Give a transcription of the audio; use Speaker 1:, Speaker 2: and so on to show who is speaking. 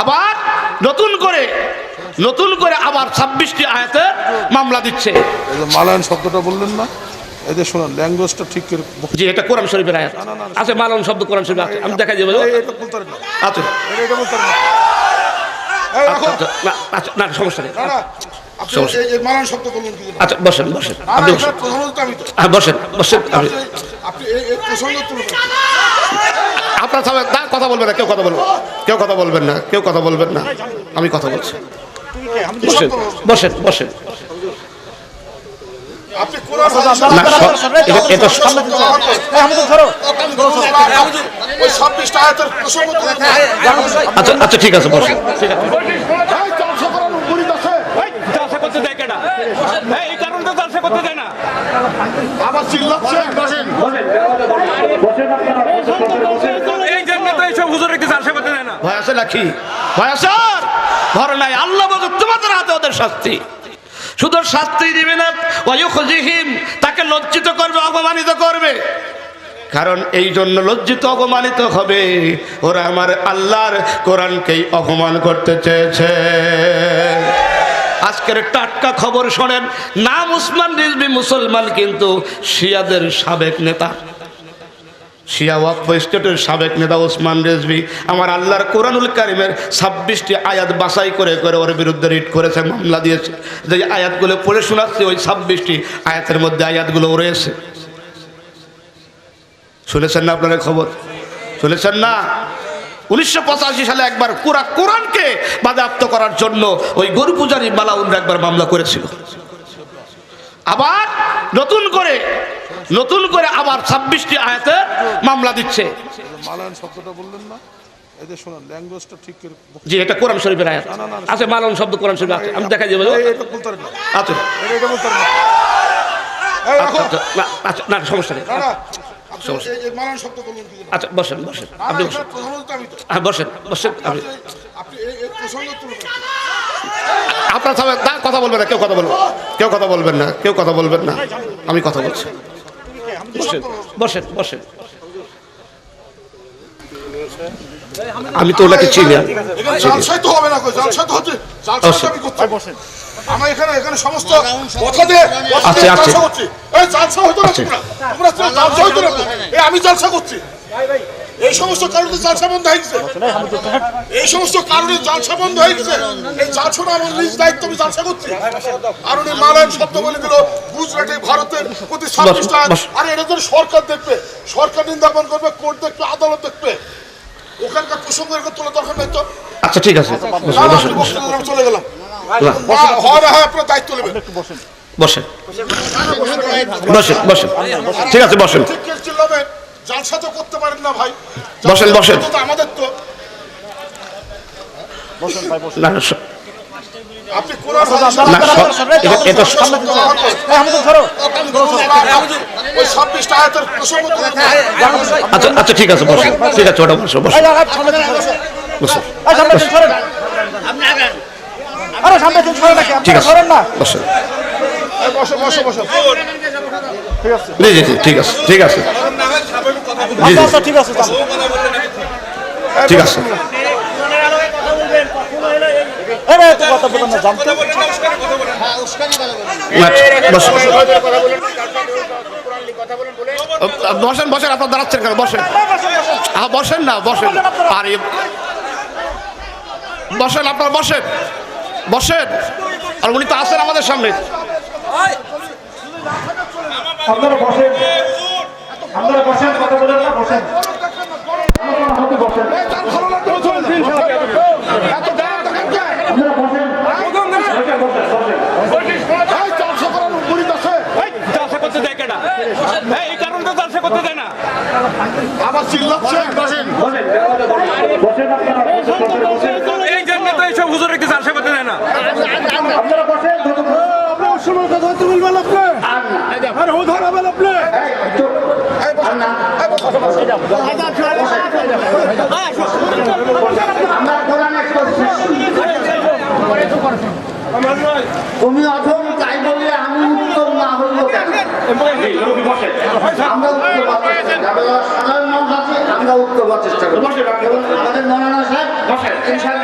Speaker 1: আবার নতুন করে নতুন করে আবার ছাব্বিশটি আয়াতে মামলা দিচ্ছে।
Speaker 2: মালায়ন শব্দটা বললেন না? ল্যাঙ্গুয়েজটা ঠিক করে
Speaker 1: জি এটা কোরআন শরীফের আয়াত। আছে শব্দ কোরআন শরীফ আছে আমি দেখাই দেবো
Speaker 2: রাখো।
Speaker 1: আচ্ছা, না আচ্ছা না সমস্যা নেই। আচ্ছা বসেন বসেন। আপনি। হ্যাঁ বসেন বসেন। আপনি আপনার সামনে কথা বলবেন না কেউ কথা বলবেন কেউ কথা বলবেন না কেউ কথা বলবেন না। আমি কথা বলছি। বসেন বসেন বসেন। আচ্ছা আচ্ছা ঠিক আছে বসেন। ঠিক আছে।
Speaker 3: জালসা করতে দেয় এই কারণটা জালসা করতে দেয় না।
Speaker 2: আবার চিল্লাচ্ছেন
Speaker 3: জন্য তো
Speaker 1: নাকি? ভয় নাই। আল্লাহ তোমাদের হাতে ওদের শাস্তি। শুধু শাস্তি তাকে লজ্জিত করবে, অপমানিত করবে। কারণ এই জন্য লজ্জিত, অপমানিত হবে। ওরা আমার আল্লাহর কোরআনকেই অপমান করতে চেয়েছে। আজকের টাটকা খবর শোনেন, নাম উসমান রিজবি মুসলমান কিন্তু শিয়াদের সাবেক নেতা। শিয়া স্টেটের সাবেক নেতা ওসমান রেজবি আমার আল্লাহর কোরআনুল কারিমের ছাব্বিশটি আয়াত বাছাই করে করে ওর বিরুদ্ধে রিট করেছে, মামলা দিয়েছে। যে আয়াতগুলো পড়ে শোনাচ্ছে, ওই ছাব্বিশটি আয়াতের মধ্যে আয়াতগুলো রয়েছে শুনেছেন না আপনারা খবর? শুনেছেন না? উনিশশো পঁচাশি সালে একবার কোরআন কোরআনকে বাধাপ্ত করার জন্য ওই গরু পূজারী মালাউনরা একবার মামলা করেছিল। আবার নতুন করে নতুন করে আবার ছাব্বিশটি আয়াতে মামলা দিচ্ছে।
Speaker 2: মালায়ন শব্দটা বললেন না? যে ল্যাঙ্গুয়েজটা ঠিক
Speaker 1: জি এটা কোরআন শরীফের আয়াত। আছে মালন শব্দ কোরআন শরীফ আছে আমি দেখাই দেবো
Speaker 2: এই- এটা বলতে না।
Speaker 1: আছে
Speaker 2: এটা- এটা বলতে না।
Speaker 1: আচ্ছা, না আচ্ছা সমস্যা নেই।
Speaker 2: না,
Speaker 1: সমস্যা। আচ্ছা বসেন বসেন। আপনি বসেন। বসেন বসেন আপনি আপনার সামনে কথা বলবেন না কেউ কথা বলবেন কেউ কথা বলবেন না কেউ কথা বলবেন না। আমি কথা বলছি। বসেন বসেন বসেন। আমি তো ওনাকে চিনি না।
Speaker 2: তো হবে না জালসা তো হচ্ছে, আমি। জালসা করছি। এই সমস্ত কারণে জালসা বন্ধ হয়ে গেছে। এই সমস্ত কারণে জালসা বন্ধ হয়ে গেছে। এই জালসাটা আমার নিজ দায়িত্ব আমি জালসা করছি। আর উনি মালায়ন শব্দ বলে দিল গুজরাটে ভারতের প্রতি আর এটা তো সরকার দেখবে। সরকার নিন্দাপন করবে কোর্ট দেখবে আদালত দেখবে। ওখানকার প্রসঙ্গ এরকম তোলা দরকার নেই তো।
Speaker 1: আচ্ছা ঠিক আছে।
Speaker 2: চলে গেলাম।
Speaker 1: না,
Speaker 2: না, হয় না হয় আপনার দায়িত্ব নেবেন।
Speaker 1: বসেন বসেন। বসেন। ঠিক আছে বসেন।
Speaker 2: জালসা তো করতে পারেন না ভাই।
Speaker 1: বসেন, বসেন।
Speaker 2: আমাদের তো
Speaker 1: না না,
Speaker 2: আপনি কোরআন
Speaker 1: এটা- এটা
Speaker 2: ওই ছাব্বিশটা আয়াতের প্রসঙ্গ
Speaker 1: আচ্ছা আচ্ছা ঠিক আছে বসেন ঠিক আছে ওটা বসো বসো। বসো।
Speaker 4: আরে সামনে দিন সরে নাকি?
Speaker 1: ঠিক আছে
Speaker 4: না?
Speaker 1: বসো।
Speaker 2: বসো বসো বসো।
Speaker 1: জি জি ঠিক আছে ঠিক আছে।
Speaker 4: আচ্ছা আচ্ছা ঠিক আছে।
Speaker 1: ঠিক আছে।
Speaker 4: এই ভাই, এত কথা বলেন না জানতে
Speaker 1: না, বসো। আ, বসেন বসেন আপনার দাঁড়াচ্ছেন কেন? বসেন। হ্যাঁ বসেন না বসেন। আরে বসেন আপনার বসেন। বসেন। আর উনি তো আছেন আমাদের সামনে।
Speaker 4: আপনারা বসেন। আপনারা বসেন কথা বলেন না বসেন। আপনারা বসেন
Speaker 3: জালসা করতে দেয় কেনা এই কারণটা জালসা করতে দেয় না
Speaker 2: আবার চিল্লাচ্ছেন
Speaker 4: বসেন। আপনারা বসেন। বসেন
Speaker 3: এই জন্য তো এইসব হুজুরকে জালসা করতে দেয় না
Speaker 4: আপনারা। বসেন আপনার সময় কথা বলবেন আপনি আর ও ধরাবেন আপনি
Speaker 5: তুমি অথম তাই বললে আমি উত্তম না হইব আমরা উত্তর চেষ্টা করি। উত্তর আমাদের মৌলানা সাহেব